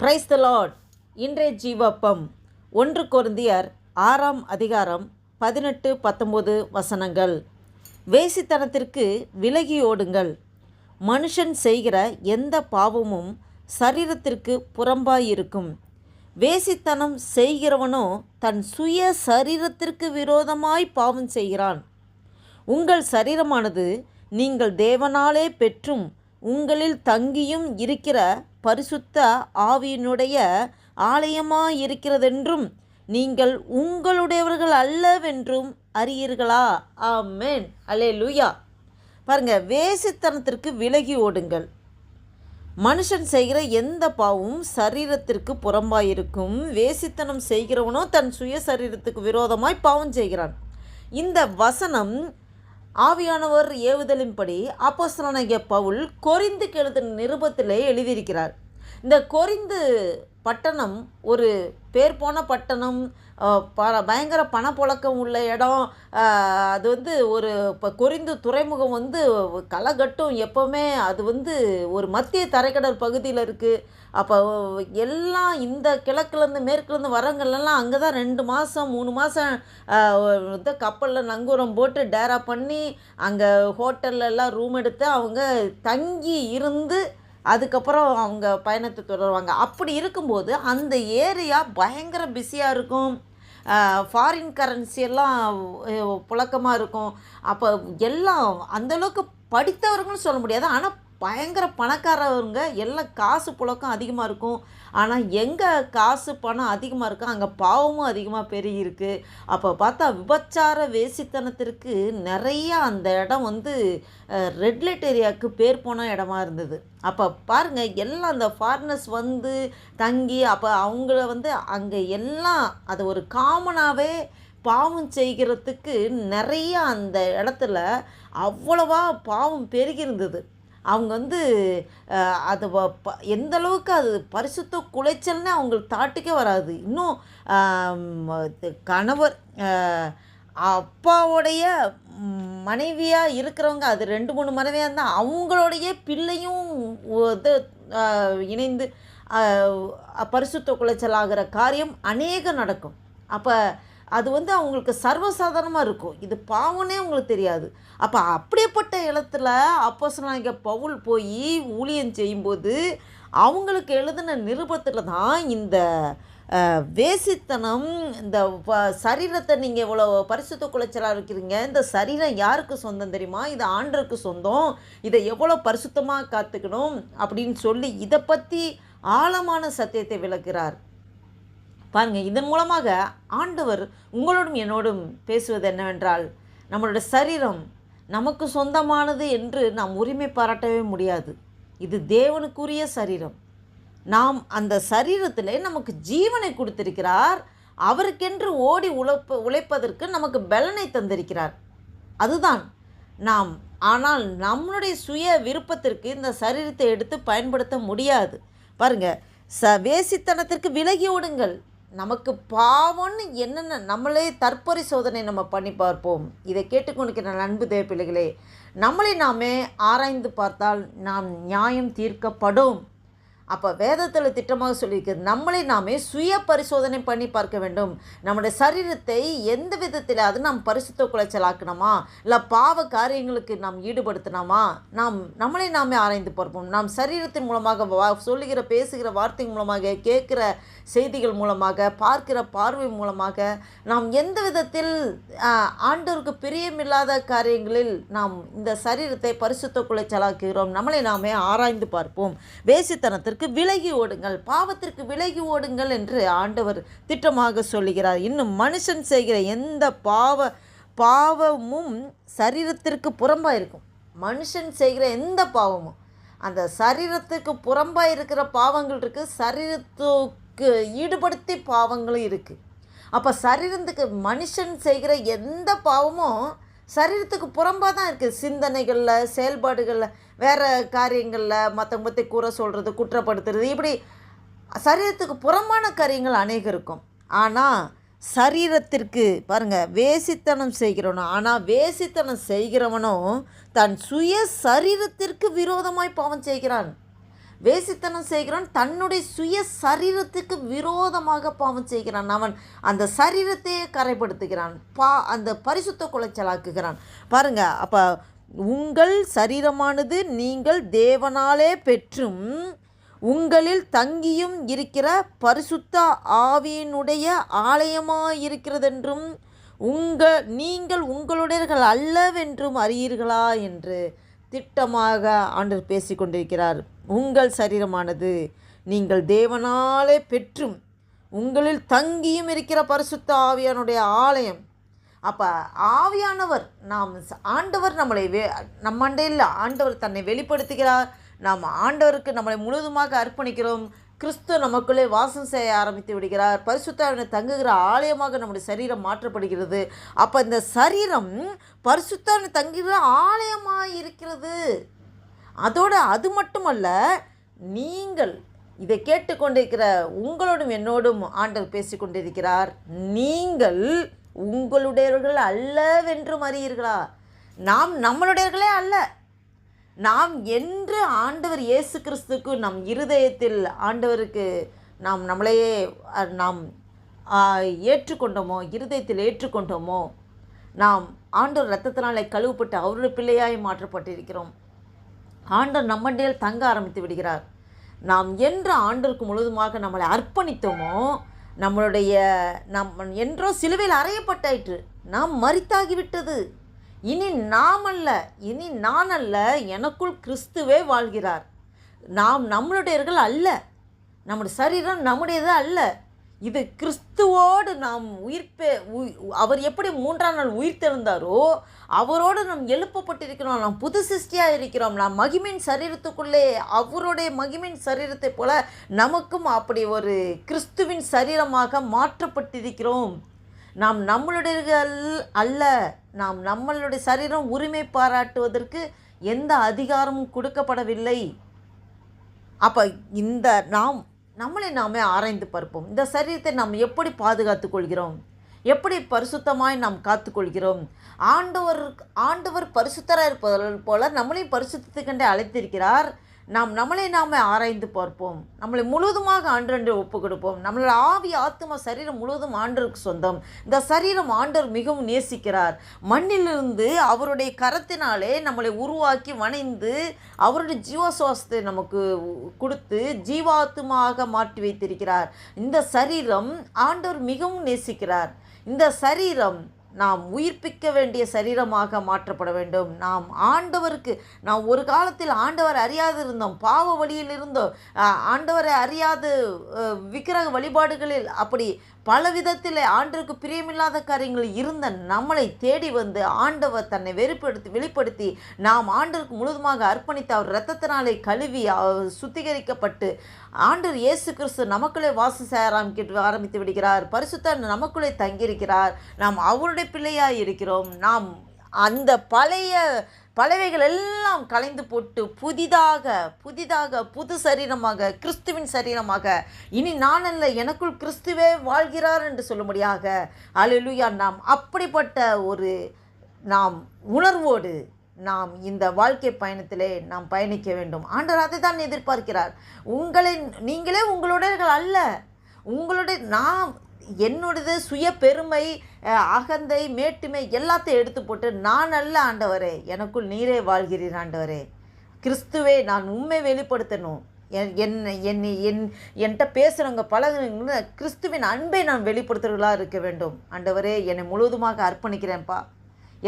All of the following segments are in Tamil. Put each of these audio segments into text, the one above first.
பிரைஸ் த லார்ட் இன்றைய ஜீவப்பம். ஒன்று கொருந்தியர் ஆறாம் அதிகாரம் பதினெட்டு பத்தொம்போது வசனங்கள். வேசித்தனத்திற்கு விலகி ஓடுங்கள். மனுஷன் செய்கிற எந்த பாவமும் சரீரத்திற்கு புறம்பாயிருக்கும். வேசித்தனம் செய்கிறவனோ தன் சுய சரீரத்திற்கு விரோதமாய் பாவம் செய்கிறான். உங்கள் சரீரமானது நீங்கள் தேவனாலே பெற்றும் உங்களில் தங்கியும் இருக்கிற பரிசுத்த ஆவியினுடைய ஆலயமாக இருக்கிறதென்றும் நீங்கள் உங்களுடையவர்கள் அல்லவென்றும் அறியீர்களா? ஆமேன். அல்லே லூயா பாருங்க வேசித்தனத்திற்கு விலகி ஓடுங்கள். மனுஷன் செய்கிற எந்த பாவமும் சரீரத்திற்கு புறம்பாயிருக்கும். வேசித்தனம் செய்கிறவனோ தன் சுய சரீரத்துக்கு விரோதமாய் பாவம் செய்கிறான். இந்த வசனம் ஆவியானவர் ஏவுதலின்படி அப்போஸ்தலனாகிய பவுல் கொரிந்துக்கு எழுதின நிருபத்திலே எழுதியிருக்கிறார். இந்த கொரிந்து பட்டணம் ஒரு பேர் போன பட்டணம் ப பயங்கர பணப்புழக்கம் உள்ள இடம் அது வந்து ஒரு இப்போ கொரிந்து துறைமுகம் வந்து களைகட்டும் எப்போவுமே அது வந்து ஒரு மத்திய தரைக்கடல் பகுதியில் இருக்குது அப்போ எல்லாம் இந்த கிழக்குலேருந்து மேற்குலேருந்து வரவங்களெல்லாம் அங்கே தான் ரெண்டு மாதம் மூணு மாதம் இந்த கப்பலில் நங்கூரம் போட்டு டேரா பண்ணி அங்கே ஹோட்டல்ல எல்லாம் ரூம் எடுத்து அவங்க தங்கி இருந்து அதுக்கப்புறம் அவங்க பயணத்தை தொடருவாங்க. அப்படி இருக்கும்போது அந்த ஏரியா பயங்கர பிஸியாக இருக்கும். ஃபாரின் கரன்சி எல்லாம் புழக்கமாக இருக்கும். அப்போ எல்லாம் அந்தளவுக்கு படித்தவர்கள்னு சொல்ல முடியாது. ஆனால் பயங்கர பணக்காரவங்க எல்லாம் காசு புழக்கம் அதிகமாக இருக்கும். ஆனால் எங்கே காசு பணம் அதிகமாக இருக்கோ அங்கே பாவமும் அதிகமாக பெருகியிருக்கு. அப்போ பார்த்தா விபச்சார வேசித்தனத்திற்கு நிறையா அந்த இடம் வந்து ரெட்லைட் ஏரியாவுக்கு பேர் போன இடமா இருந்தது. அப்போ பாருங்கள் எல்லாம் அந்த ஃபாரினர்ஸ் வந்து தங்கி அப்போ அவங்கள வந்து அங்கே எல்லாம் அது ஒரு காமனாகவே பாவம் செய்கிறதுக்கு நிறைய அந்த இடத்துல அவ்வளவா பாவம் பெருகி இருந்தது அவங்க வந்து அது ப- எந்த அளவுக்கு அது பரிசுத்த குலைச்சல்னு அவங்களுக்கு தாட்டுக்கே வராது. இன்னும் கணவர் அப்பாவோடைய அப்பாவுடைய மனைவியாக இருக்கிறவங்க அது ரெண்டு மூணு மனைவியாக இருந்தால் அவங்களுடைய பிள்ளையும் இது இணைந்து பரிசுத்த குலைச்சல் ஆகிற காரியம் அநேகம் நடக்கும். அப்போ அது வந்து அவங்களுக்கு சர்வசாதாரணமாக இருக்கும். இது பாவம்னே அவங்களுக்கு தெரியாது. அப்போ அப்படியேப்பட்ட இடத்துல அப்போஸ்தலனாகிய பவுல் போய் ஊழியம் செய்யும்போது அவங்களுக்கு எழுதின நிருபத்தில் தான் இந்த வேசித்தனம் இந்த சரீரத்தை நீங்கள் இவ்வளோ பரிசுத்த குலைச்சலாக இருக்கிறீங்க. இந்த சரீரம் யாருக்கு சொந்தம் தெரியுமா? இது ஆண்டருக்கு சொந்தம். இதை எவ்வளோ பரிசுத்தமாக காத்துக்கணும் அப்படின்னு சொல்லி இதை பற்றி ஆழமான சத்தியத்தை விளக்குறார். பாருங்கள் இதன் மூலமாக ஆண்டவர் உங்களோடும் என்னோடும் பேசுவது என்னவென்றால் நம்மளோட சரீரம் நமக்கு சொந்தமானது என்று நாம் உரிமை பாராட்டவே முடியாது. இது தேவனுக்குரிய சரீரம். நாம் அந்த சரீரத்திலே நமக்கு ஜீவனை கொடுத்திருக்கிறார். அவருக்கென்று ஓடி உழைப்ப உழைப்பதற்கு நமக்கு பலனை தந்திருக்கிறார். அதுதான் நாம் ஆனால் நம்மளுடைய சுய விருப்பத்திற்கு இந்த சரீரத்தை எடுத்து பயன்படுத்த முடியாது. பாருங்கள் ச வேசித்தனத்திற்கு விலகி ஓடுங்கள். நமக்கு பாவம்னு என்னென்ன நம்மளே தற்பரிசோதனை நம்ம பண்ணி பார்ப்போம். இதை கேட்டுக்கொண்டிருக்கிற அன்பு தேவ பிள்ளைகளே நம்மளை நாமே ஆராய்ந்து பார்த்தால் நாம் நியாயம் தீர்க்கப்படும். அப்போ வேதத்தில் திட்டமாக சொல்லியிருக்கிறது நம்மளை நாமே சுய பரிசோதனை பண்ணி பார்க்க வேண்டும். நம்முடைய சரீரத்தை எந்த விதத்தில் அது நாம் பரிசுத்த குலைச்சலாக்கணுமா? இல்லை பாவ காரியங்களுக்கு நாம் ஈடுபடுத்தினோமா நாம் நம்மளை நாமே ஆராய்ந்து பார்ப்போம். நாம் சரீரத்தின் மூலமாக வா சொல்லுகிற பேசுகிற வார்த்தை மூலமாக கேட்குற செய்திகள் மூலமாக பார்க்கிற பார்வை மூலமாக நாம் எந்த விதத்தில் ஆண்டோருக்கு பிரியமில்லாத காரியங்களில் நாம் இந்த சரீரத்தை பரிசுத்த குலைச்சலாக்குகிறோம். நம்மளை நாமே ஆராய்ந்து பார்ப்போம். வேசித்தனத்திற்கு விலகி ஓடுங்கள் பாவத்திற்கு விலகி ஓடுங்கள் என்று ஆண்டவர் திட்டமாக சொல்லுகிறார். இன்னும் மனுஷன் செய்கிற எந்த பாவ பாவமும் சரீரத்திற்கு புறம்பாக இருக்கும் மனுஷன் செய்கிற எந்த பாவமும். அந்த சரீரத்துக்கு புறம்பாக இருக்கிற பாவங்கள் இருக்குது சரீரத்துக்கு ஈடுபடுத்தி பாவங்களும் இருக்குது அப்போ சரீரத்துக்கு மனுஷன் செய்கிற எந்த பாவமும் சரீரத்துக்கு புறம்பாக தான் இருக்குது. சிந்தனைகளில் செயல்பாடுகளில் வேறு காரியங்களில் மற்றவங்க பற்றி கூற சொல்கிறது குற்றப்படுத்துறது இப்படி சரீரத்துக்கு புறம்பான காரியங்கள் அநேகம் இருக்கும். ஆனால் சரீரத்திற்கு பாருங்க வேசித்தனம் செய்கிறவனோ ஆனால் வேசித்தனம் செய்கிறவனோ தன் சுய சரீரத்திற்கு விரோதமாய் பாவம் செய்கிறான். வேசித்தனம் செய்கிறான் தன்னுடைய சுய சரீரத்துக்கு விரோதமாக பாவம் செய்கிறான். அவன் அந்த சரீரத்தையே கரைப்படுத்துகிறான் பா அந்த பரிசுத்த குலைச்சலாக்குகிறான் பாருங்க அப்போ உங்கள் சரீரமானது நீங்கள் தேவனாலே பெற்றும் உங்களில் தங்கியும் இருக்கிற பரிசுத்த ஆவியினுடைய ஆலயமாக இருக்கிறதென்றும் உங்கள் நீங்கள் உங்களுடையர்கள் அல்லவென்றும் அறியீர்களா என்று திட்டமாக ஆண்டர் பேசிக்கொண்டிருக்கிறார். உங்கள் சரீரமானது. நீங்கள் தேவனாலே பெற்றும். உங்களில் தங்கியும் இருக்கிற பரிசுத்த ஆவியானுடைய ஆலயம். அப்போ ஆவியானவர் நாம் ஆண்டவர் நம்மளை வே நம்ம இல்லை ஆண்டவர் தன்னை வெளிப்படுத்துகிறார். நாம் ஆண்டவருக்கு நம்மளை முழுவதுமாக அர்ப்பணிக்கிறோம். கிறிஸ்து நமக்குள்ளே வாசம் செய்ய ஆரம்பித்து விடுகிறார். பரிசுத்தாவினை தங்குகிற ஆலயமாக நம்முடைய சரீரம் மாற்றப்படுகிறது. அப்போ இந்த சரீரம் பரிசுத்தாவினை தங்குகிற ஆலயமாக இருக்கிறது. அதோடு அது மட்டுமல்ல நீங்கள் இதை கேட்டுக்கொண்டிருக்கிற உங்களோடும் என்னோடும் ஆண்டவர் பேசிக்கொண்டிருக்கிறார் நீங்கள் உங்களுடையவர்கள் அல்லவென்றும் அறியீர்களா நாம் நம்மளுடையவர்களே அல்ல. நாம் என்று ஆண்டவர் இயேசு கிறிஸ்துக்கு நம் இருதயத்தில் ஆண்டவருக்கு நாம் நம்மளையே நாம் ஏற்றுக்கொண்டோமோ இருதயத்தில் ஏற்றுக்கொண்டோமோ நாம் ஆண்டவர் இரத்தத்தினாலே கழுவப்பட்டு அவருடைய பிள்ளையாய் மாற்றப்பட்டிருக்கிறோம். ஆண்டவர் நம்மண்டியில் தங்க ஆரம்பித்து விடுகிறார். நாம் என்ற ஆண்டிற்கு முழுவதுமாக நம்மளை அர்ப்பணித்தோமோ நம்மளுடைய நம் என்றோ சிலுவையில் அறையப்பட்டாயிற்று. நாம் மறித்தாகிவிட்டது இனி நாம் அல்ல இனி நான் அல்ல எனக்குள் கிறிஸ்துவே வாழ்கிறார். நாம் நம்மளுடையர்கள் அல்ல. நம்முடைய சரீரம் நம்முடையது அல்ல. இது கிறிஸ்துவோடு நாம் உயிர்ப்பே அவர் எப்படி மூன்றாம் நாள் உயிர்த்தெழுந்தாரோ அவரோடு நாம் எழுப்பப்பட்டிருக்கிறோம் நாம் புது சிருஷ்டியாக இருக்கிறோம் நாம் மகிமின் சரீரத்துக்குள்ளே அவருடைய மகிமின் சரீரத்தை போல நமக்கும் அப்படி ஒரு கிறிஸ்துவின் சரீரமாக மாற்றப்பட்டிருக்கிறோம். நாம் நம்மளுடைய அல்ல நாம் நம்மளுடைய சரீரம் உரிமை பாராட்டுவதற்கு எந்த அதிகாரமும் கொடுக்கப்படவில்லை. அப்போ இந்த நாம் நம்மளை நாமே ஆராய்ந்து பார்ப்போம். இந்த சரீரத்தை நாம் எப்படி பாதுகாத்து கொள்கிறோம்? எப்படி பரிசுத்தமாய் நாம் காத்துக்கொள்கிறோம் ஆண்டவர் ஆண்டவர் பரிசுத்தராக இருப்பதால் போல நம்மளையும் பரிசுத்தத்துக்கண்டே அழைத்திருக்கிறார். நாம் நம்மளை நாம் ஆராய்ந்து பார்ப்போம். நம்மளை முழுவதுமாக ஆண்டன்று ஒப்பு கொடுப்போம். நம்மளோட ஆவி ஆத்தும சரீரம் முழுவதும் ஆண்டருக்கு சொந்தம். இந்த சரீரம் ஆண்டர் மிகவும் நேசிக்கிறார். மண்ணிலிருந்து அவருடைய கரத்தினாலே நம்மளை உருவாக்கி வணைந்து அவருடைய ஜீவசுவாசத்தை நமக்கு கொடுத்து ஜீவாத்துமாக மாற்றி வைத்திருக்கிறார். இந்த சரீரம் ஆண்டவர் மிகவும் நேசிக்கிறார். இந்த சரீரம் நாம் உயிர்ப்பிக்க வேண்டிய சரீரமாக மாற்றப்பட வேண்டும். நாம் ஆண்டவருக்கு நாம் ஒரு காலத்தில் ஆண்டவர் அறியாது இருந்தோம் பாவ வழியில் இருந்தோம் ஆண்டவரை அறியாது விக்கிரக வழிபாடுகளில் அப்படி பல விதத்தில் ஆண்டருக்கு பிரியமில்லாத காரியங்கள் இருந்த நம்மளை தேடி வந்து ஆண்டவர் தன்னை வெறுப்படுத்தி வெளிப்படுத்தி நாம் ஆண்டருக்கு முழுதுமாக அர்ப்பணித்து அவர் இரத்தத்தினாலே கழுவி அவர் சுத்திகரிக்கப்பட்டு ஆண்டர் இயேசு கிறிஸ்து நமக்குள்ளே வாசம் செய்ய ஆரம்பிக்க ஆரம்பித்து விடுகிறார். பரிசுத்த நமக்குள்ளே தங்கியிருக்கிறார். நாம் அவருடைய பிள்ளையாக இருக்கிறோம். நாம் அந்த பழைய பலவைகள் எல்லாம் கலைந்து போட்டு புதிதாக புதிதாக புது சரீரமாக கிறிஸ்துவின் சரீரமாக இனி நான் அல்ல எனக்குள் கிறிஸ்துவே வாழ்கிறார் என்று சொல்லும்படியாக அலுலுயா நாம் அப்படிப்பட்ட ஒரு நாம் உணர்வோடு நாம் இந்த வாழ்க்கை பயணத்திலே நாம் பயணிக்க வேண்டும். ஆண்டவர் அதை தான் எதிர்பார்க்கிறார். உங்களை நீங்களே உங்களுடையர்கள் அல்ல. உங்களுடைய நான் என்னோடது சுய பெருமை அகந்தை மேட்டுமை எல்லாத்தையும் எடுத்து போட்டு நான் அல்ல ஆண்டவரே எனக்குள் நீரே வாழ்கிறீர் ஆண்டவரே. கிறிஸ்துவே நான் உண்மை வெளிப்படுத்தணும். என் என்னை என்னை என் என்கிட்ட பேசுகிறவங்க பழகுறவங்க கிறிஸ்துவின் அன்பை நான் வெளிப்படுத்துகிறவர்களாக இருக்க வேண்டும். ஆண்டவரே என்னை முழுவதுமாக அர்ப்பணிக்கிறேன்ப்பா.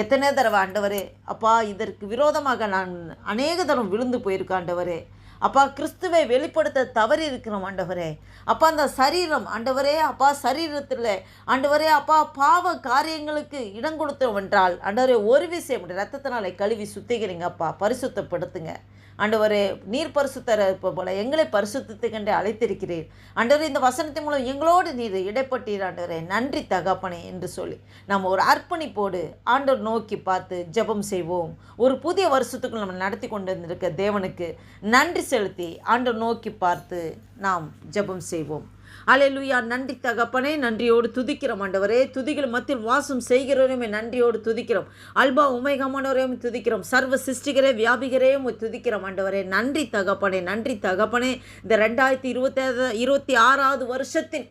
எத்தனை தடவை ஆண்டவரே அப்பா இதற்கு விரோதமாக நான் அநேக தரம் விழுந்து போயிருக்கேன் ஆண்டவரே. அப்பா கிறிஸ்துவை வெளிப்படுத்த தவறி இருக்கிறோம் ஆண்டவரே. அப்பா அந்த சரீரம் ஆண்டவரே அப்பா சரீரத்தில் ஆண்டவரே அப்பா பாவ காரியங்களுக்கு இடம் கொடுத்தோம் என்றால் ஆண்டவரே ஒரு விஷயம் ரத்தத்தினாலே கழுவி சுத்திக்கிறீங்க அப்பா. பரிசுத்தப்படுத்துங்க. ஆண்டவரே நீர் பரிசுத்தர போல எங்களை பரிசுத்தத்துக்கென்று அழைத்திருக்கிறீர். ஆண்டவரே இந்த வசனத்தின் மூலம் எங்களோடு நீர் இடைப்பட்டீர் ஆண்டவரே. நன்றி தகப்பனே என்று சொல்லி நம்ம ஒரு அர்ப்பணிப்போடு ஆண்டவர் நோக்கி பார்த்து ஜெபம் செய்வோம். ஒரு புதிய வருஷத்துக்குள் நம்ம நடத்தி கொண்டு வந்திருக்க தேவனுக்கு நன்றி செலுத்தி ஆண்டவர் நோக்கி பார்த்து நாம் ஜெபம் செய்வோம். அலையலுயா நன்றி தகப்பனே நன்றியோடு துதிக்கிறோம் ஆண்டவரே. துதிகள் மத்தியில் வாசம் செய்கிறவரையுமே நன்றியோடு துதிக்கிறோம். அல்பா உமைகமானவரையும் துதிக்கிறோம். சர்வ சிருஷ்டிகரே வியாபிகரையும் துதிக்கிறோம் ஆண்டவரே. நன்றி தகப்பனே நன்றி தகப்பனே. இந்த ரெண்டாயிரத்தி இருபத்தி இருபத்தி ஆறாவது வருஷத்தின்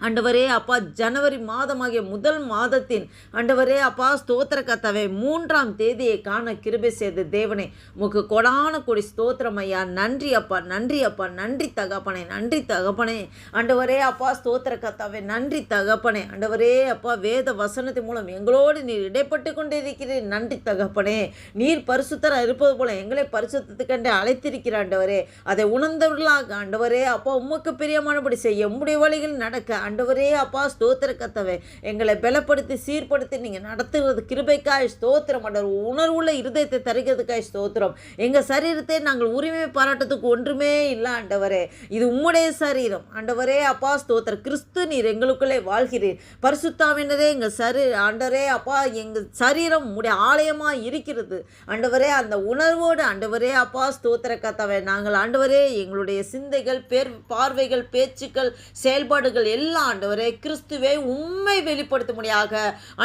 ஆண்டவரே அப்பா ஜனவரி மாதமாகிய முதல் மாதத்தின் ஆண்டவரே அப்பா ஸ்தோத்திர கத்தவை மூன்றாம் தேதியை காண கிருபை செய்த தேவனே முக்கு கொடான கொடி ஸ்தோத்திரம் ஐயா. நன்றி அப்பா நன்றி அப்பா நன்றி தகப்பனே நன்றி தகப்பனே. ஆண்டவரே அப்பா ஸ்தோத்திர கத்தாவே நன்றி தகப்பனே. ஆண்டவரே அப்பா வேத வசனத்தின் மூலம் எங்களோடு நீர் இடைப்பட்டு கொண்டிருக்கிறீர். நன்றி தகப்பனே. நீர் பரிசுத்தராக இருப்பது போல எங்களை பரிசுத்தத்துக்கண்டே அழைத்திருக்கிற ஆண்டவரே அதை உணர்ந்தவர்களாக ஆண்டவரே அப்பா உமக்கு பிரியமானபடி செய்ய உம்முடைய வழிகள் நடக்க ஆண்டவரே அப்பா ஸ்தோத்திர கத்தவை எங்களை பலப்படுத்தி சீர்படுத்தி நீங்கள் நடத்துகிறது கிருபைக்காய் ஸ்தோத்திரம். ஆண்டவர் உணர்வுள்ள இருதயத்தை தருகிறதுக்காய் ஸ்தோத்திரம். எங்கள் சரீரத்தை நாங்கள் உரிமை பாராட்டத்துக்கு ஒன்றுமே இல்லை ஆண்டவரே. இது உம்முடைய சரீரம். ஆண்டவரே அப்பா ஸ்தோத்திர. கிறிஸ்து நீர் எங்களுக்குள்ளே வாழ்கிறீர். பரிசுத்தாவினரே எங்கள் சரி ஆண்டவரே அப்பா எங்கள் சரீரம் உடைய ஆலயமாக இருக்கிறது. ஆண்டவரே அந்த உணர்வோடு ஆண்டவரே அப்பா ஸ்தோத்திர கத்தவை நாங்கள் ஆண்டவரே எங்களுடைய சிந்தைகள் பேர் பார்வைகள் பேச்சுக்கள் செயல்பாடுகள் எல்லாம் ஆண்டவரே கிறிஸ்துவை உண்மை வெளிப்படுத்த முடியாக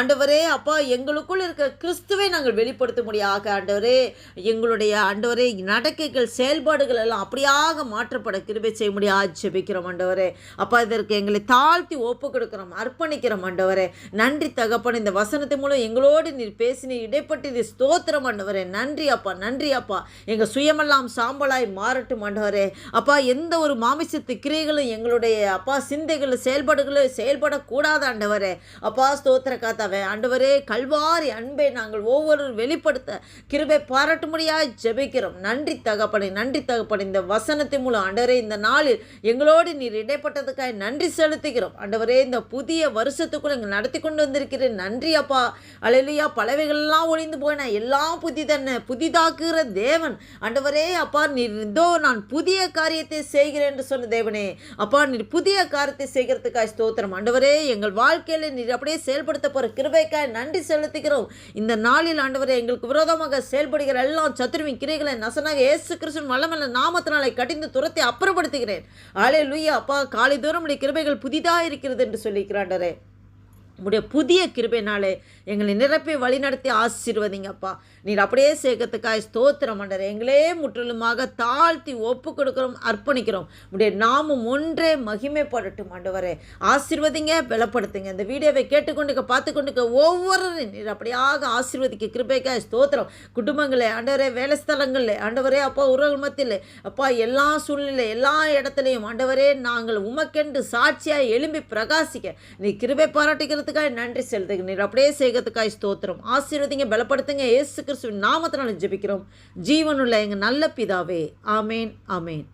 ஆண்டவரே அப்பா எங்களுக்குள் இருக்க கிறிஸ்துவை நாங்கள் வெளிப்படுத்த முடியாக ஆண்டவரே எங்களுடைய ஆண்டவரே நடக்கைகள் செயல்பாடுகள் எல்லாம் அப்படியாக மாற்றப்பட கிருபை செய்ய முடியாது ஜெபிக்கிறோம் ஆண்டவரே. அப்பா இதற்கு எங்களை தாழ்த்தி ஒப்பு கொடுக்கிறோம் அர்ப்பணிக்கிறோம் ஆண்டவரே. நன்றி தகப்பன் இந்த வசனத்தின் மூலம் எங்களோடு நீர் பேசினீர் இடைப்பட்டு இது ஸ்தோத்திரம் ஆண்டவரே. நன்றி அப்பா நன்றி அப்பா. எங்கள் சுயமெல்லாம் சாம்பலாய் மாறட்டும் ஆண்டவரே. அப்பா எந்த ஒரு மாமிசத்து கிரியைகளும் எங்களுடைய அப்பா சிந்தைகள் செயல்படுகளோ செயல்படக்கூடாது ஆண்டவரே. அப்பா ஸ்தோத்திர காத்தாவே ஆண்டவரே கல்வாரி அன்பை நாங்கள் ஒவ்வொரு வெளிப்படுத்த கிருபை பாராட்டும்படியாய் ஜெபிக்கிறோம். நன்றி தகப்பனை நன்றி தகப்பனை. இந்த வசனத்தின் மூலம் ஆண்டவரே இந்த நாளில் எங்களோடு நீர் இடைப்பட்டதுக்காக நன்றி செலுத்துகிறோம். ஆண்டவரே இந்த புதிய வருஷத்துக்குள்ள எங்கள் நடத்தி கொண்டு வந்திருக்கிறேன். நன்றி அப்பா. அழலியா பலவைகள்லாம் ஒளிந்து போயின. எல்லாம் புதிதன்ன? புதிதாக்குகிற தேவன். ஆண்டவரே அப்பா நீர் இதோ நான் புதிய காரியத்தை செய்கிறேன் என்று சொன்ன தேவனே. அப்பா நீர் புதிய காரியத்தை செய்கிறதுக்கு கிருபைக்காய் ஸ்தோத்திரம். ஆண்டவரே எங்கள் வாழ்க்கையில் நீர் அப்படியே செயல்படுத்த போகிற கிருபைக்காய் நன்றி செலுத்துகிறோம். இந்த நாளில் ஆண்டவரே எங்களுக்கு விரோதமாக செயல்படுகிற எல்லாம் சத்துருவின் கிரைகளை நசனாக இயேசு கிருஷ்ணன் வல்லமல்ல நாமத்தினாலே கடிந்து துரத்தி அப்புறப்படுத்துகிறேன். ஆலே லுய்யா அப்பா காலை தூரம் உடைய கிருபைகள் புதிதாக இருக்கிறது என்று சொல்லிக்கிறாண்டரே உடைய புதிய கிருபைனாலே எங்களை நிரப்பி வழிநடத்தி ஆசீர்வதிங்கப்பா. நீர் அப்படியே சேர்க்கறதுக்காய் ஸ்தோத்திரம் மண்டர் எங்களே முற்றிலுமாக தாழ்த்தி ஒப்பு கொடுக்குறோம் அர்ப்பணிக்கிறோம். உடைய நாமும் ஒன்றே மகிமைப்படட்டும் ஆண்டவரே. ஆசீர்வதிங்க பலப்படுத்துங்க. இந்த வீடியோவை கேட்டுக்கொண்டுக்க பார்த்து கொண்டுக்க ஒவ்வொருவரும் நீர் அப்படியாக ஆசீர்வதிக்க கிருபைக்காய் ஸ்தோத்திரம். குடும்பங்களே ஆண்டவரே வேலை ஸ்தலங்களில் ஆண்டவரே அப்பா உறவு மத்தியில் அப்பா எல்லா சூழ்நிலை எல்லா இடத்துலையும் ஆண்டவரே நாங்கள் உமக்கென்று சாட்சியாக எழும்பி பிரகாசிக்க. நீ கிருபை பாராட்டிக்கிறதுக்காக நன்றி செலுத்துகிறீர். அப்படியே செய்கிறதுக்காய் ஸ்தோத்திரம். ஆசீர்வதிங்க பலப்படுத்துங்க. ஏசு கிறிஸ்துவின் நாமத்தினால ஜெபிக்கிறோம். ஜீவனுள்ள எங்கள் நல்ல பிதாவே. ஆமேன் ஆமேன்.